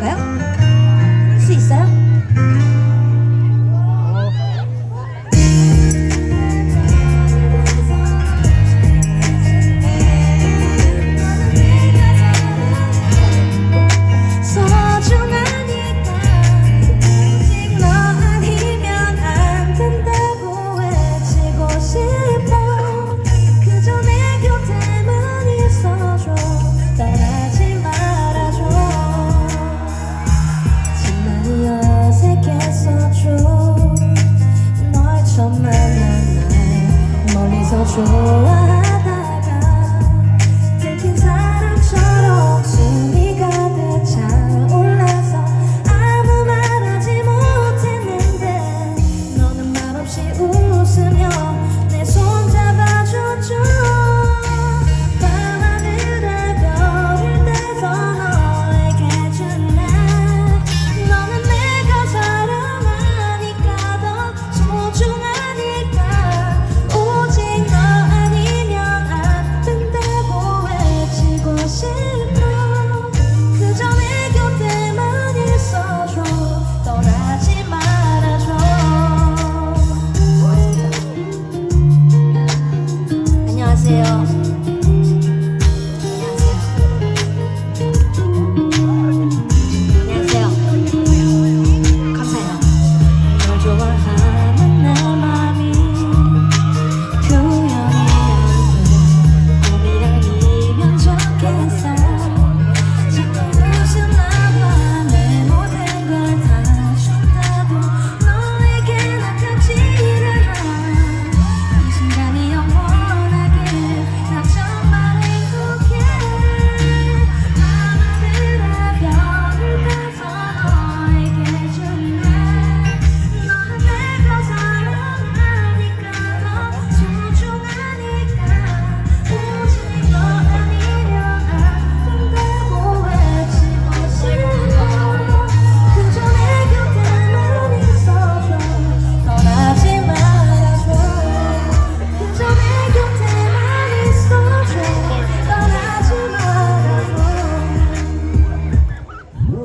볼까요? 할 수 있어요? 说完。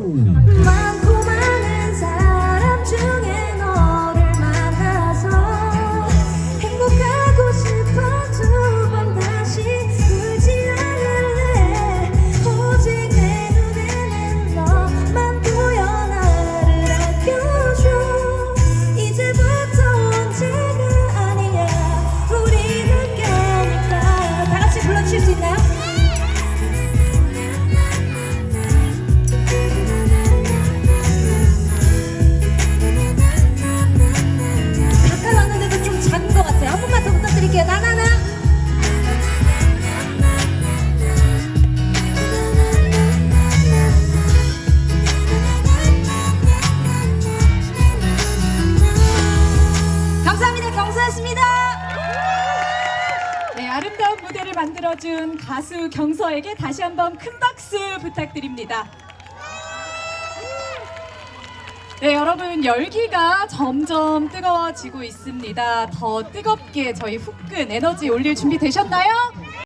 Whoa. 만들어준 가수 경서에게 다시 한번 큰 박수 부탁드립니다. 네, 여러분 열기가 점점 뜨거워지고 있습니다. 더 뜨겁게 저희 후끈 에너지 올릴 준비 되셨나요?